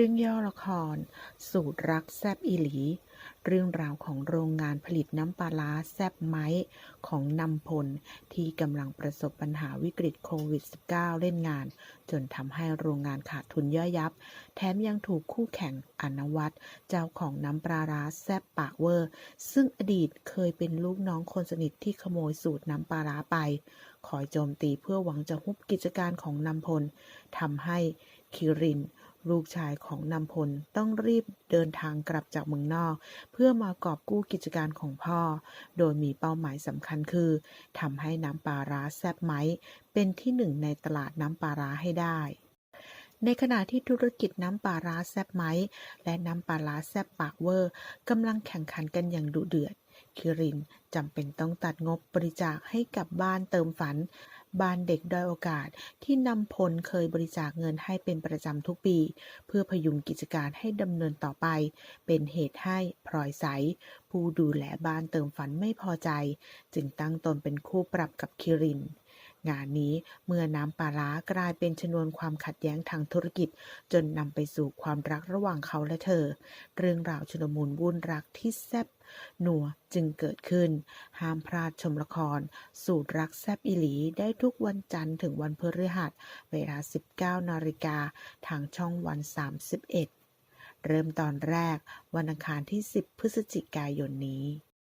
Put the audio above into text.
ื่องย่อละคร สูตรรักแซบอีหลี เรื่องราวของโรงงานผลิตน้ำปลาร้าแซบไม้ของนำพล ที่กำลังประสบปัญหาวิกฤตโควิด -19 เล่นงาน จนทำให้โรงงานขาดทุนย่อยยับ แถมยังถูกคู่แข่งอนวัตเจ้าของน้ำปลาร้าแซบปากเวอร์ ซึ่งอดีตเคยเป็นลูกน้องคนสนิทที่ขโมยสูตรน้ำปลาร้าไปคอยโจมตีเพื่อหวังจะฮุบกิจการของนำพลทำให้คิริน ลูกชายของนำพลต้องรีบเดินทางกลับจากเมืองนอก เพื่อมากอบกู้กิจการของพ่อ โดยมีเป้าหมายสำคัญคือทำให้น้ำปลาร้าแซบไม้เป็นที่หนึ่งในตลาดน้ำปลาร้าให้ได้ในขณะที่ธุรกิจน้ำปลาร้าแซบไม้และน้ำปลาร้าแซบปากเวอร์กำลังแข่งขันกันอย่างดุเดือด คิรินจำเป็นต้องตัดงบบริจาคให้กับบ้านเติมฝัน บ้านเด็กด้อยโอกาสที่นำพลเคยบริจาคเงินให้เป็นประจำทุกปี เพื่อพยุงกิจการให้ดำเนินต่อไป เป็นเหตุให้พลอยใส ผู้ดูแลบ้านเติมฝันไม่พอใจ จึงตั้งตนเป็นคู่ปรับกับคิริน งานนี้เมื่อน้ำปลาร้ากลายเป็นชนวนความขัดแย้งทางธุรกิจ จนนำไปสู่ความรักระหว่างเขาและเธอ เรื่องราวชุลมุนวุ่นรักที่แซบหนัวจึงเกิดขึ้น ห้ามพลาดชมละคร สูตรรักแซบอีหลีได้ทุกวันจันทร์ถึงวันพฤหัส เวลา 19นาฬิกาทางช่องวัน 31 เริ่มตอนแรกวันอังคารที่ 10 พฤศจิกายนนี้